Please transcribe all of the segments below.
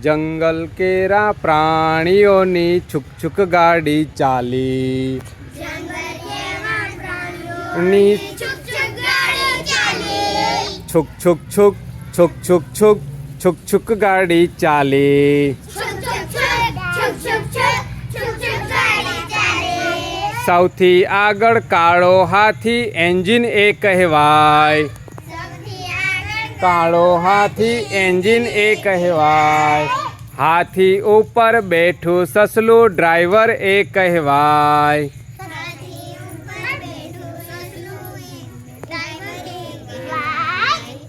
જંગલ કેરા પ્રાણીઓની છુક છુક ગાડી ચાલી ની છુક છુક છુક છુક છુક છુક છુક છુક ગાડી ચાલી સૌથી આગળ કાળો હાથી એન્જિન એ કહેવાય કાળો હાથી એન્જિન એ કહેવાય હાથી ઉપર બેઠું સસલું ડ્રાઈવર એ કહેવાય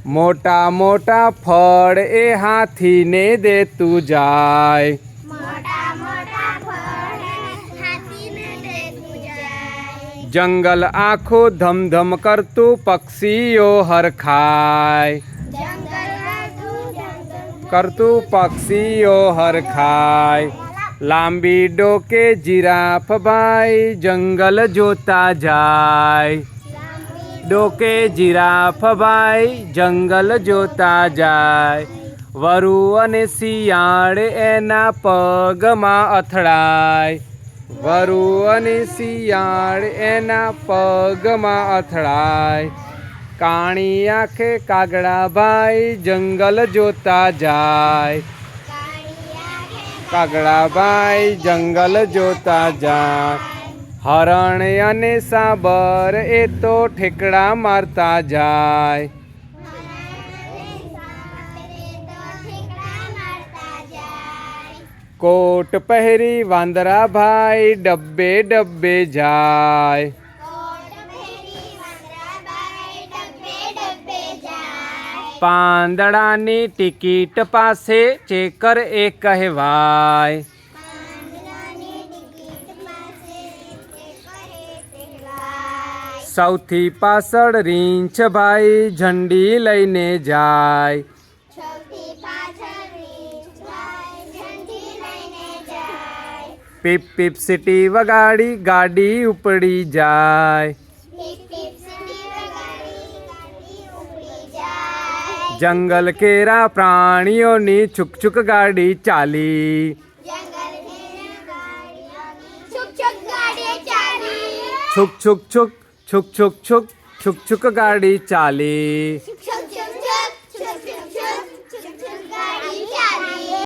મોટા મોટા ફળ એ હાથીને દેતું જાય મોટા મોટા ફળ હાથીને દેતું જાય જંગલ આખું ધમધમ કરતું પક્ષીઓ હરખાય જંગલ હતું જંગલ કરતું પક્ષીઓ હરખાય લાંબી ડોકે જીરાફ ભાઈ જંગલ જોતા જાય. ડોકે જીરાફ ભાઈ જંગલ જોતા જાય. વરુ અને શિયાળ એના પગમાં અથડાય. વરુ અને શિયાળ એના પગમાં અથડાય. કાણી આંખે કાગડા ભાઈ, જંગલ જોતા જાય. કાગડા ભાઈ, જંગલ જોતા જાય. હરણ અને સાબર એ તો ઠેકડા મારતા જાય. કોટ પહેરી વાંદરા ભાઈ ડબ્બે ડબ્બે જાય. પાંદડાની ટિકિટ પાસે ચેકર એ કહેવાય સૌથી પાછળ રીંછ ભાઈ ઝંડી લઈને જાય સૌથી પાછળ રીંછભાઈ ઝંડી લઈને જાય પીપ પીપ સિટી વગાડી ગાડી ઉપડી જાય जंगल केरा प्राणियों ने छुक छुक गाड़ी चाली। छुक छुक छुक छुक छुक छुक छुक छुक गाड़ी चाली।